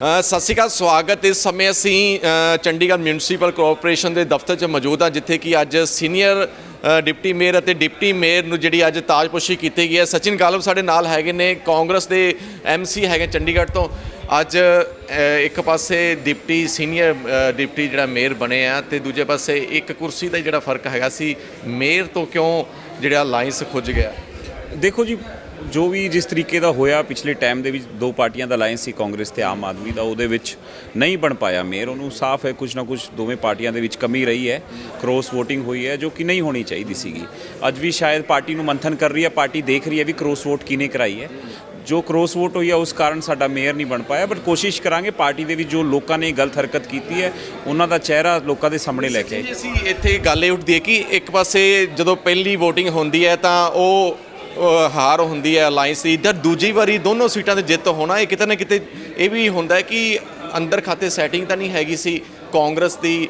ਸਤਿ ਸ਼੍ਰੀ ਅਕਾਲ, ਸਵਾਗਤ। ਇਸ ਸਮੇਂ ਅਸੀਂ ਚੰਡੀਗੜ੍ਹ ਮਿਊਨਿਸਪਲ ਕਾਰਪੋਰੇਸ਼ਨ ਦੇ ਦਫ਼ਤਰ 'ਚ ਮੌਜੂਦ ਹਾਂ, ਜਿੱਥੇ ਕਿ ਅੱਜ ਸੀਨੀਅਰ ਡਿਪਟੀ ਮੇਅਰ ਅਤੇ ਡਿਪਟੀ ਮੇਅਰ ਨੂੰ ਜਿਹੜੀ ਅੱਜ ਤਾਜਪੋਸ਼ੀ ਕੀਤੀ ਗਈ ਹੈ। ਸਚਿਨ ਗਾਲਬ ਸਾਡੇ ਨਾਲ ਹੈਗੇ ਨੇ, ਕਾਂਗਰਸ ਦੇ ਐਮਸੀ ਹੈਗੇ ਚੰਡੀਗੜ੍ਹ ਤੋਂ। ਅੱਜ ਇੱਕ ਪਾਸੇ ਡਿਪਟੀ ਸੀਨੀਅਰ ਡਿਪਟੀ ਜਿਹੜਾ ਮੇਅਰ ਬਣੇ ਆ ਤੇ ਦੂਜੇ ਪਾਸੇ ਇੱਕ ਕੁਰਸੀ ਦਾ ਜਿਹੜਾ ਫ਼ਰਕ ਹੈਗਾ ਸੀ, ਮੇਅਰ ਤੋਂ ਕਿਉਂ ਜਿਹੜਾ ਲਾਈਨਸ ਖੁੱਜ ਗਿਆ? ਦੇਖੋ ਜੀ ਜੋ ਵੀ ਜਿਸ ਤਰੀਕੇ ਦਾ ਹੋਇਆ ਪਿਛਲੇ ਟਾਈਮ ਦੇ ਵਿੱਚ ਦੋ ਪਾਰਟੀਆਂ ਦਾ ਅਲਾਈਅੰਸ ਸੀ ਕਾਂਗਰਸ ਤੇ ਆਮ ਆਦਮੀ ਦਾ, ਉਹਦੇ ਵਿੱਚ ਨਹੀਂ ਬਣ ਪਾਇਆ ਮੇਅਰ ਉਹਨੂੰ ਸਾਫ਼ ਹੈ ਕੁਝ ਨਾ ਕੁਝ ਦੋਵੇਂ ਪਾਰਟੀਆਂ ਦੇ ਵਿੱਚ ਕਮੀ ਰਹੀ ਹੈ। ਕ੍ਰੋਸ VOTING ਹੋਈ ਹੈ, ਜੋ ਕਿ ਨਹੀਂ ਹੋਣੀ ਚਾਹੀਦੀ ਸੀਗੀ। ਅੱਜ ਵੀ ਸ਼ਾਇਦ ਪਾਰਟੀ ਨੂੰ ਮੰਥਨ ਕਰ ਰਹੀ ਹੈ, ਪਾਰਟੀ ਦੇਖ ਰਹੀ ਹੈ ਵੀ ਕ੍ਰੋਸ ਵੋਟ ਕਿਹਨੇ ਕਰਾਈ ਹੈ। ਜੋ ਕ੍ਰੋਸ ਵੋਟ ਹੋਈ ਹੈ, ਉਸ ਕਾਰਨ ਸਾਡਾ ਮੇਅਰ ਨਹੀਂ ਬਣ ਪਾਇਆ ਬਟ ਕੋਸ਼ਿਸ਼ ਕਰਾਂਗੇ ਪਾਰਟੀ ਦੇ ਵਿੱਚ ਜੋ ਲੋਕਾਂ ਨੇ ਗਲਤ ਹਰਕਤ ਕੀਤੀ ਹੈ, ਉਹਨਾਂ ਦਾ ਚਿਹਰਾ ਲੋਕਾਂ ਦੇ ਸਾਹਮਣੇ ਲੈ ਕੇ ਆਈਏ। ਅਸੀਂ ਇੱਥੇ ਗੱਲ ਇਹ ਉੱਠਦੀ ਹੈ ਕਿ ਇੱਕ ਪਾਸੇ ਜਦੋਂ ਪਹਿਲੀ VOTING ਹੁੰਦੀ ਹੈ, ਤਾਂ ਉਹ ਹਾਰ ਹੁੰਦੀ ਹੈ ਅਲਾਈਅੰਸ ਦੀ। ਇੱਧਰ ਦੂਜੀ ਵਾਰੀ ਦੋਨੋਂ ਸੀਟਾਂ ਤੇ ਜਿੱਤ ਹੋਣਾ, ਇਹ ਕਿਤੇ ਨਾ ਕਿਤੇ ਇਹ ਵੀ ਹੁੰਦਾ ਕਿ ਅੰਦਰ ਖਾਤੇ ਸੈਟਿੰਗ ਤਾਂ ਨਹੀਂ ਹੈਗੀ ਸੀ ਕਾਂਗਰਸ ਦੀ।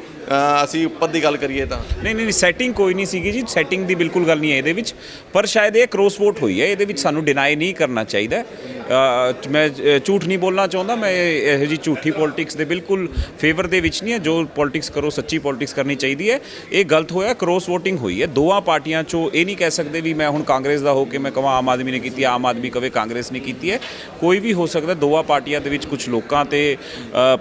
ਅਸੀਂ ਉੱਪਰ ਦੀ ਗੱਲ ਕਰੀਏ ਤਾਂ। ਨਹੀਂ ਨਹੀਂ ਸੈਟਿੰਗ ਕੋਈ ਨਹੀਂ ਸੀਗੀ ਜੀ। ਸੈਟਿੰਗ ਦੀ ਬਿਲਕੁਲ ਗੱਲ ਨਹੀਂ ਹੈ ਇਹਦੇ ਵਿੱਚ। ਪਰ ਸ਼ਾਇਦ ਇਹ ਕ੍ਰੋਸ ਵੋਟ ਹੋਈ ਹੈ। ਇਹਦੇ ਵਿੱਚ ਸਾਨੂੰ ਡਿਨਾਈ ਨਹੀਂ ਕਰਨਾ ਚਾਹੀਦਾ। ਮੈਂ ਝੂਠ ਨਹੀਂ ਬੋਲਣਾ ਚਾਹੁੰਦਾ ਮੈਂ ਇਹ- ਇਹੋ ਜੀ ਝੂਠੀ ਪੋਲਿਟਿਕਸ ਦੇ ਬਿਲਕੁਲ ਫੇਵਰ ਦੇ ਵਿੱਚ ਨਹੀਂ ਹੈ ਜੋ ਪੋਲਿਟਿਕਸ ਕਰੋ ਸੱਚੀ ਪੋਲਿਟਿਕਸ ਕਰਨੀ ਚਾਹੀਦੀ ਹੈ। ਇਹ ਗਲਤ ਹੋਇਆ ਕ੍ਰੋਸ ਵੋਟਿੰਗ ਹੋਈ ਹੈ। ਦੋਵਾਂ ਪਾਰਟੀਆਂ ਚੋਂ ਇਹ ਨਹੀਂ ਕਹਿ ਸਕਦੇ ਵੀ ਮੈਂ ਹੁਣ ਕਾਂਗਰਸ ਦਾ ਹੋ ਕੇ ਮੈਂ ਕਹਾਂ ਆਮ ਆਦਮੀ ਨੇ ਕੀਤੀ ਆਮ ਆਦਮੀ ਕਵੇ ਕਾਂਗਰਸ ਨੇ ਕੀਤੀ ਹੈ। ਕੋਈ ਵੀ ਹੋ ਸਕਦਾ ਦੋਵਾਂ ਪਾਰਟੀਆਂ ਦੇ ਵਿੱਚ ਕੁਝ ਲੋਕਾਂ ਤੇ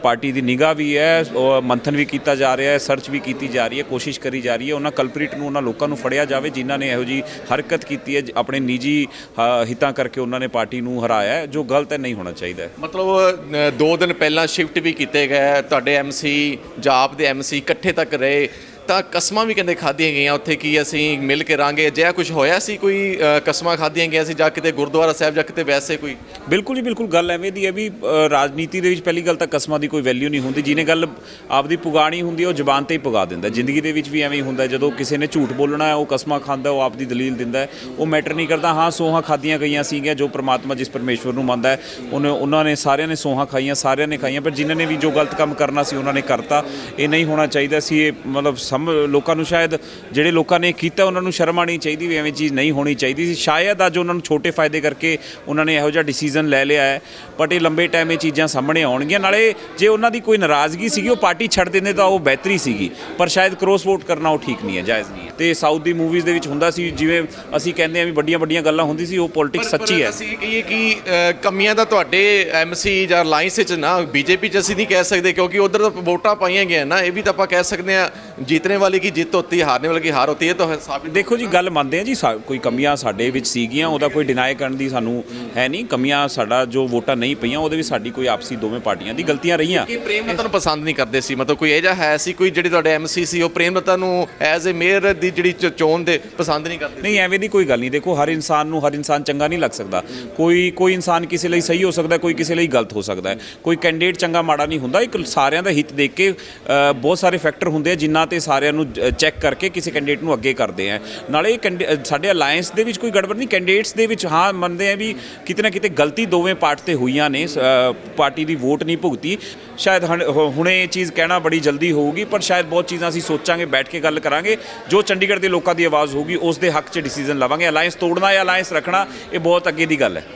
ਪਾਰਟੀ ਦੀ ਨਿਗਾਹ ਵੀ ਹੈ ਮੰਥਨ ਵੀ ਕੀਤਾ ਜਾ ਰਿਹਾ ਹੈ ਸਰਚ ਵੀ ਕੀਤੀ ਜਾ ਰਹੀ ਹੈ ਕੋਸ਼ਿਸ਼ ਕਰੀ ਜਾ ਰਹੀ ਹੈ ਉਹਨਾਂ ਕਲਪ੍ਰੀਟ ਨੂੰ ਉਹਨਾਂ ਲੋਕਾਂ ਨੂੰ ਫੜਿਆ ਜਾਵੇ ਜਿਨ੍ਹਾਂ ਨੇ ਇਹੋ ਜੀ ਹਰਕਤ ਕੀਤੀ ਹੈ ਜ- ਆਪਣੇ ਨਿੱਜੀ ਅ, ਹਿੱਤਾਂ ਕਰਕੇ ਉਹਨਾਂ ਨੇ ਪਾਰਟੀ ਨੂੰ ਹਰਾਇਆ ਹੈ ਜੋ ਗਲਤ ਹੈ ਨਹੀਂ ਹੋਣਾ ਚਾਹੀਦਾ ਹੈ। ਮਤਲਬ ਅ, ਦੋ ਦਿਨ ਪਹਿਲਾਂ ਸ਼ਿਫਟ ਵੀ ਕੀਤੇ ਗਏ। ਤੁਹਾਡੇ ਐਮਸੀ ਆਪ ਦੇ ਐਮਸੀ ਇਕੱਠੇ ਤੱਕ ਰਹੇ। ਤਾਂ ਕਸਮਾਂ ਵੀ ਕਹਿੰਦੇ ਖਾਧੀਆਂ ਗਈਆਂ। ਉੱਥੇ ਕੀ ਅਸੀਂ ਮਿਲ ਕੇ ਰਾਂਗੇ? ਜਿਹਾ ਕੁਝ ਹੋਇਆ ਸੀ ਕੋਈ ਕਸਮਾਂ ਖਾਧੀਆਂ ਗਈਆਂ ਸੀ ਜਾਂ ਕਿਤੇ ਗੁਰਦੁਆਰਾ ਸਾਹਿਬ ਜਾਂ ਕਿਤੇ ਵੈਸੇ ਕੋਈ? ਬਿਲਕੁਲ ਜੀ, ਬਿਲਕੁਲ ਗੱਲ ਐਵੇਂ ਦੀ ਹੈ ਵੀ ਰਾਜਨੀਤੀ ਦੇ ਵਿੱਚ ਪਹਿਲੀ ਗੱਲ ਤਾਂ ਕਸਮਾਂ ਦੀ ਕੋਈ ਵੈਲਿਊ ਨਹੀਂ ਹੁੰਦੀ। ਜਿਹਨੇ ਗੱਲ ਆਪਦੀ ਪੁਗਾਣੀ ਹੁੰਦੀ ਹੈ, ਉਹ ਜ਼ਬਾਨ ਤੇ ਹੀ ਪੁਗਾ ਦਿੰਦਾ। ਜ਼ਿੰਦਗੀ ਦੇ ਵਿੱਚ ਵੀ ਐਵੇਂ ਹੀ ਹੁੰਦਾ ਜਦੋਂ ਕਿਸੇ ਨੇ ਝੂਠ ਬੋਲਣਾ ਉਹ ਕਸਮਾਂ ਖਾਂਦਾ, ਉਹ ਆਪਦੀ ਦਲੀਲ ਦਿੰਦਾ ਉਹ ਮੈਟਰ ਨਹੀਂ ਕਰਦਾ। ਹਾਂ, ਸੋਹਾਂ ਖਾਧੀਆਂ ਗਈਆਂ ਸੀਗੀਆਂ, ਜੋ ਪ੍ਰਮਾਤਮਾ ਜਿਸ ਪਰਮੇਸ਼ਵਰ ਨੂੰ ਮੰਨਦਾ ਹੈ, ਉਹਨੇ, ਉਹਨਾਂ ਨੇ, ਸਾਰਿਆਂ ਨੇ ਸੋਹਾਂ ਖਾਈਆਂ, ਸਾਰਿਆਂ ਨੇ ਖਾਈਆਂ, ਪਰ ਜਿਨ੍ਹਾਂ ਨੇ ਵੀ ਜੋ ਗਲਤ ਕੰਮ ਕਰਨਾ ਸੀ, ਉਹਨਾਂ ਨੇ ਕਰਤਾ। ਇਹ ਨਹੀਂ ਹੋਣਾ ਚਾਹੀਦਾ ਸੀ, ਇਹ ਮਤਲਬ ਸਮ ਲੋਕਾਂ ਨੂੰ ਸ਼ਾਇਦ ਜਿਹੜੇ ਲੋਕਾਂ ਨੇ ਕੀਤਾ ਉਹਨਾਂ ਨੂੰ ਸ਼ਰਮ ਆਣੀ ਚਾਹੀਦੀ ਵੀ ਐਵੇਂ ਚੀਜ਼ ਨਹੀਂ ਹੋਣੀ ਚਾਹੀਦੀ ਸੀ। ਸ਼ਾਇਦ ਅੱਜ ਉਹਨਾਂ ਨੂੰ ਛੋਟੇ ਫਾਇਦੇ ਕਰਕੇ ਉਹਨਾਂ ਨੇ ਇਹੋ ਜਿਹਾ ਡਿਸੀਜਨ ਲੈ ਲਿਆ ਹੈ ਬਟ ਇਹ ਲੰਬੇ ਟਾਈਮ ਇਹ ਚੀਜ਼ਾਂ ਸਾਹਮਣੇ ਆਉਣਗੀਆਂ। ਨਾਲੇ ਜੇ ਉਹਨਾਂ ਦੀ ਕੋਈ ਨਾਰਾਜ਼ਗੀ ਸੀਗੀ ਉਹ ਪਾਰਟੀ ਛੱਡ ਦਿੰਦੇ ਤਾਂ ਉਹ ਬਿਹਤਰੀ ਸੀਗੀ ਪਰ ਸ਼ਾਇਦ ਕ੍ਰੋਸ ਵੋਟ ਕਰਨਾ ਉਹ ਠੀਕ ਨਹੀਂ ਹੈ ਜਾਇਜ਼ ਨਹੀਂ ਹੈ। ਤੇ ਸਾਊਥ ਦੀ ਮੂਵੀਜ਼ ਦੇ ਵਿੱਚ ਹੁੰਦਾ ਸੀ ਜਿਵੇਂ ਅਸੀਂ ਕਹਿੰਦੇ ਆ ਵੀ ਵੱਡੀਆਂ ਵੱਡੀਆਂ ਗੱਲਾਂ ਹੁੰਦੀ ਸੀ ਉਹ ਪੋਲਿਟਿਕਸ ਸੱਚੀ ਹੈ। ਅਸੀਂ ਕਹੀਏ ਕਿ ਕਮੀਆਂ ਤਾਂ ਤੁਹਾਡੇ ਐਮਸੀ ਜਾਂ ਲਾਈਨਸ ਵਿੱਚ ਨਾ ਬੀਜੇਪੀ ਚ ਅਸੀਂ ਨਹੀਂ ਕਹਿ ਸਕਦੇ ਕਿਉਂਕਿ ਉਧਰ ਤਾਂ ਵੋਟਾਂ ਪਾਈਆਂ ਗਈਆਂ ਨਾ ਇਹ ਵੀ ਤਾਂ ਆਪਾਂ ਕਹਿ ਸਕਦੇ ਆ ਜਿੱਤਨੇ ਵਾਲੀ ਕੀ ਜਿੱਤ ਹੋਤੀ ਹੈ ਹਾਰਨੇ ਵਾਲੀ ਕੀ ਹਾਰ ਹੋਤੀ ਹੈ ਤਾਂ ਸਾਬਿਤ ਦੇਖੋ ਜੀ ਗੱਲ ਮੰਨਦੇ ਆ ਜੀ ਸਾ- ਕੋਈ ਕਮੀਆਂ ਸਾਡੇ ਵਿੱਚ ਸੀਗੀਆਂ ਉਹਦਾ ਕੋਈ ਡਿਨਾਈ ਕਰਨ ਦੀ ਸਾਨੂੰ ਹੈ ਨਹੀਂ। ਕਮੀਆਂ ਸਾਡਾ ਜੋ ਵੋਟਾਂ ਨਹੀਂ ਪਈਆਂ ਉਹਦੇ ਵਿੱਚ ਸਾਡੀ ਕੋਈ ਆਪਸੀ ਦੋਵੇਂ ਪਾਰਟੀਆਂ ਦੀ ਗਲਤੀਆਂ ਰਹੀਆਂ। ਕਿ ਪ੍ਰੇਮ ਰਤਨ ਪਸੰਦ ਨਹੀਂ ਕਰਦੇ ਸੀ? ਮਤਲਬ ਕੋਈ ਇਹ ਜਿਹਾ ਹੈ ਸੀ ਕੋਈ ਜਿਹੜੇ ਤੁਹਾਡੇ ਐਮਸੀ ਸੀ ਉਹ ਪ੍ਰੇਮ ਰਤਨ ਨੂੰ ਐਜ਼ ਅ ਮੇਅਰ ਦੀ ਜਿਹੜੀ ਚ- ਚੋਣ ਦੇ ਪਸੰਦ ਨਹੀਂ ਕਰਦੇ ਨਹੀਂ ਐਵੇਂ ਦੀ ਕੋਈ ਗੱਲ ਨਹੀਂ। ਦੇਖੋ ਹਰ ਇਨਸਾਨ ਨੂੰ ਹਰ ਇਨਸਾਨ ਚੰਗਾ ਨਹੀਂ ਲੱਗ ਸਕਦਾ। ਕੋਈ ਕੋਈ ਇਨਸਾਨ ਕਿਸੇ ਲਈ ਸਹੀ ਹੋ ਸਕਦਾ ਕੋਈ ਕਿਸੇ ਲਈ ਗਲਤ ਹੋ ਸਕਦਾ ਹੈ। ਕੋਈ ਕੈਂਡੀਡੇਟ ਚੰਗਾ ਮਾੜਾ ਨਹੀਂ ਹੁੰਦਾ। ਇੱਕ ਸਾਰਿਆਂ ਦਾ ਹਿੱਤ ਦੇਖ ਕੇ ਅ, ਬਹੁਤ ਸਾਰੇ ਫੈਕਟਰ ਹੁੰਦੇ ਆ ਜਿਨ੍ਹਾਂ ਤੇ ਸਾਰਿਆਂ ਨੂੰ ਚੈੱਕ ਕਰਕੇ ਕਿਸੇ ਕੈਂਡੀਡੇਟ ਨੂੰ ਅੱਗੇ ਕਰਦੇ ਆ। ਨਾਲੇ ਇਹ ਸਾਡੇ ਅਲਾਈਅੰਸ ਦੇ ਵਿੱਚ ਕੋਈ ਗੜਬੜ ਨਹੀਂ ਕੈਂਡੀਡੇਟਸ ਦੇ ਵਿੱਚ ਹਾਂ ਮੰਨਦੇ ਆ ਵੀ ਕਿਤੇ ਨਾ ਕਿਤੇ ਗਲਤੀ ਦੋਵੇਂ ਪਾਰਟ ਤੇ ਹੋਈਆਂ ਨੇ ਅ, ਪਾਰਟੀ ਦੀ ਵੋਟ ਨਹੀਂ ਭੁਗਤੀ। ਸ਼ਾਇਦ ਹਣ- ਹੁਣੇ ਇਹ ਚੀਜ਼ ਕਹਿਣਾ ਬੜੀ ਜਲਦੀ ਹੋਊਗੀ ਪਰ ਸ਼ਾਇਦ ਬਹੁਤ ਚੀਜ਼ਾਂ ਅਸੀਂ ਸੋਚਾਂਗੇ ਬੈਠ ਕੇ ਗੱਲ ਕਰਾਂਗੇ। ਜੋ ਚੰਡੀਗੜ੍ਹ ਦੇ ਲੋਕਾਂ ਦੀ ਆਵਾਜ਼ ਹੋਊਗੀ ਉਸ ਦੇ ਹੱਕ 'ਚ ਡਿਸੀਜਨ ਲਵਾਂਗੇ। ਅਲਾਈਅੰਸ ਤੋੜਨਾ ਜਾਂ ਅਲਾਈਅੰਸ ਰੱਖਣਾ ਇਹ ਬਹੁਤ ਅੱਗੇ ਦੀ ਗੱਲ ਹੈ।